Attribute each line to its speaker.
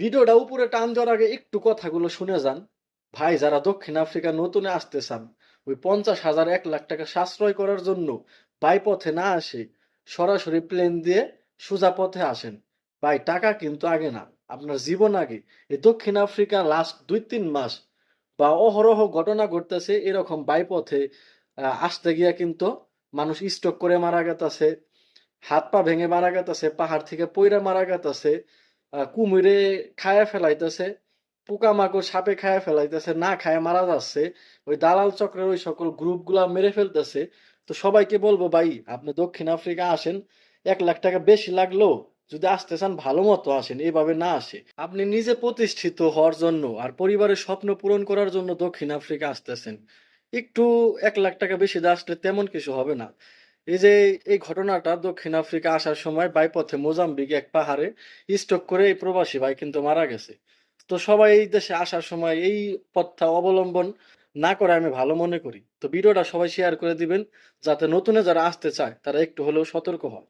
Speaker 1: ভিডিওটা উপরে টান দেওয়ার আগে একটু কথাগুলো শুনে যান। ভাই, যারা দক্ষিণ আফ্রিকা নতুনে আসতে চান, ওই পঞ্চাশ হাজার এক লাখ টাকা সাশ্রয় করার জন্য বাই পথে না আসে সরাসরি প্লেন দিয়ে সোজা পথে আসেন। ভাই, টাকা কিন্তু আগে না। আপনার জীবন আগে। এই দক্ষিণ আফ্রিকা লাস্ট দুই তিন মাস বা অহরহ ঘটনা ঘটতেছে, এরকম বাই পথে আসতে গিয়া কিন্তু মানুষ স্টক করে মারা গেতাছে, হাত পা ভেঙে মারা গেতাছে, পাহাড় থেকে পইরা মারা গেতাছে। কুমিরে খায়া ফেলাইতেছে, পোকামাকড় সাপে খায়া ফেলাইতেছে, না খায়া মারা যাচ্ছে, ওই দালাল চক্রের ওই সকল গ্রুপগুলা মেরে ফেলতেছে। তো সবাইকে বলব, ভাই, আপনি দক্ষিণ আফ্রিকা আসেন, এক লাখ টাকা বেশি লাগল, যদি আসতে চান ভালো মতো আসেন, এভাবে না আসে। আপনি নিজে প্রতিষ্ঠিত হওয়ার জন্য আর পরিবারের স্বপ্ন পূরণ করার জন্য দক্ষিণ আফ্রিকা আসতেছেন। একটু এক লাখ টাকা বেশি দিয়ে আসলে তেমন কিছু হবে না। এই যে এই ঘটনাটা দক্ষিণ আফ্রিকা আসার সময় বাইপথে মোজাম্বিক এক পাহাড়ে স্টক করে এই প্রবাসী ভাই কিন্তু মারা গেছে। তো সবাই এই দেশে আসার সময় এই পথটা অবলম্বন না করে আমি ভালো মনে করি। তো ভিডিওটা সবাই শেয়ার করে দিবেন, যাতে নতুনে যারা আসতে চায়, তারা একটু হলেও সতর্ক হয়।